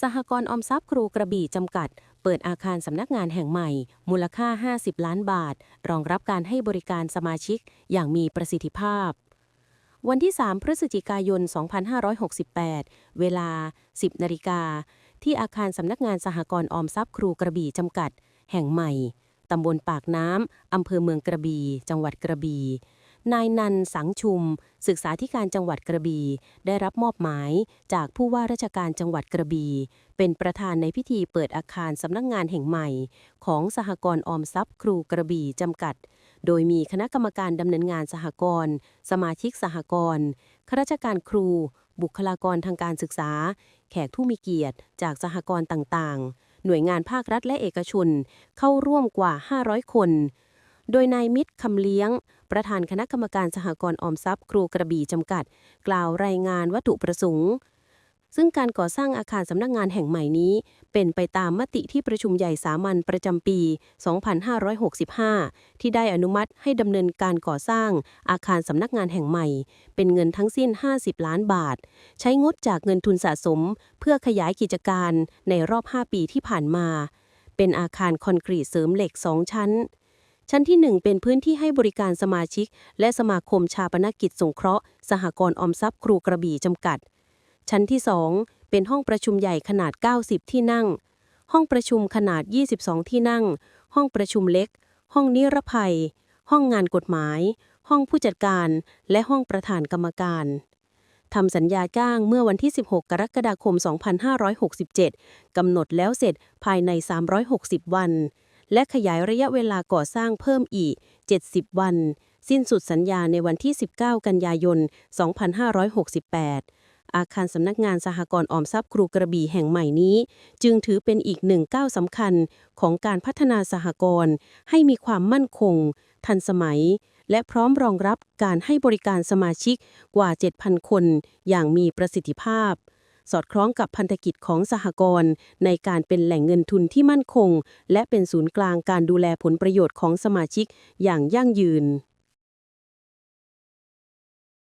สหกรณ์ออมทรัพย์ครูกระบี่จำกัด เปิดอาคารสำนักงานแห่งใหม่ มูลค่า 50 ล้านบาท รองรับการให้บริการสมาชิกอย่างมีประสิทธิภาพ วันที่ 3 พฤศจิกายน 2568 เวลา 10 นาฬิกา ที่อาคารสำนักงานสหกรณ์ออมทรัพย์ครูกระบี่จำกัด แห่งใหม่ ตำบลปากน้ำอำเภอเมืองกระบี่ จังหวัดกระบี่ นายนันสังชุม ศึกษาธิการจังหวัดกระบี่ได้รับมอบหมายจากผู้ว่าราชการจังหวัดกระบี่เป็นประธานในพิธีเปิดอาคารสำนักงานแห่งใหม่ ของสหกรณ์ออมทรัพย์ ครูกระบี่จำกัด โดยมีคณะกรรมการดำเนินงานสหกรณ์สมาชิกสหกรณ์ข้าราชการครู บุคลากรทางการศึกษา แขกผู้มีเกียรติ จากสหกรณ์ต่างๆ หน่วยงานภาครัฐและเอกชน เข้าร่วมกว่า 500 คน โดยนายมิตรคำเลี้ยง ประธานคณะกรรมการสหกรณ์ออมทรัพย์ครูกระบี่จำกัด กล่าวรายงานวัตถุประสงค์ ซึ่งการก่อสร้างอาคารสำนักงานแห่งใหม่นี้ เป็นไปตามมติที่ประชุมใหญ่สามัญประจำปี 2565 ที่ได้อนุมัติให้ดำเนินการก่อสร้างอาคารสำนักงานแห่งใหม่ เป็นเงินทั้งสิ้น 50 ล้านบาท ใช้งดจากเงินทุนสะสม เพื่อขยายกิจการในรอบ 5 ปีที่ผ่านมา เป็นอาคารคอนกรีตเสริมเหล็ก 2 ชั้น ชั้นที่ 1 เป็นพื้นที่ให้บริการสมาชิก และสมาคมชาปนกิจสงเคราะห์ สหกรณ์ออมทรัพย์ครูกระบี่จำกัด ชั้นที่ 2 เป็นห้องประชุมใหญ่ขนาด 90 ที่นั่ง ห้องประชุมขนาด 22 ที่นั่ง ห้องประชุมเล็ก ห้องนิรภัย ห้องงานกฎหมาย ห้องผู้จัดการ และห้องประธานกรรมการทำสัญญาจ้างเมื่อวันที่ 16 กรกฎาคม 2567 กำหนดแล้วเสร็จภายใน 360 วัน และขยายระยะเวลาก่อสร้างเพิ่มอีก 70 วัน สิ้นสุดสัญญาในวันที่ 19 กันยายน 2568 อาคารสำนักงานสหกรณ์ออมทรัพย์ครูกระบี่แห่งใหม่นี้ จึงถือเป็นอีกหนึ่งก้าวสำคัญของการพัฒนาสหกรณ์ให้มีความมั่นคง ทันสมัย และพร้อมรองรับการให้บริการสมาชิกกว่า 7,000 คน อย่างมีประสิทธิภาพ สอดคล้องกับพันธกิจของสหกรณ์ในการเป็นแหล่งเงินทุนที่มั่นคง และเป็นศูนย์กลางการดูแลผลประโยชน์ของสมาชิกอย่างยั่งยืน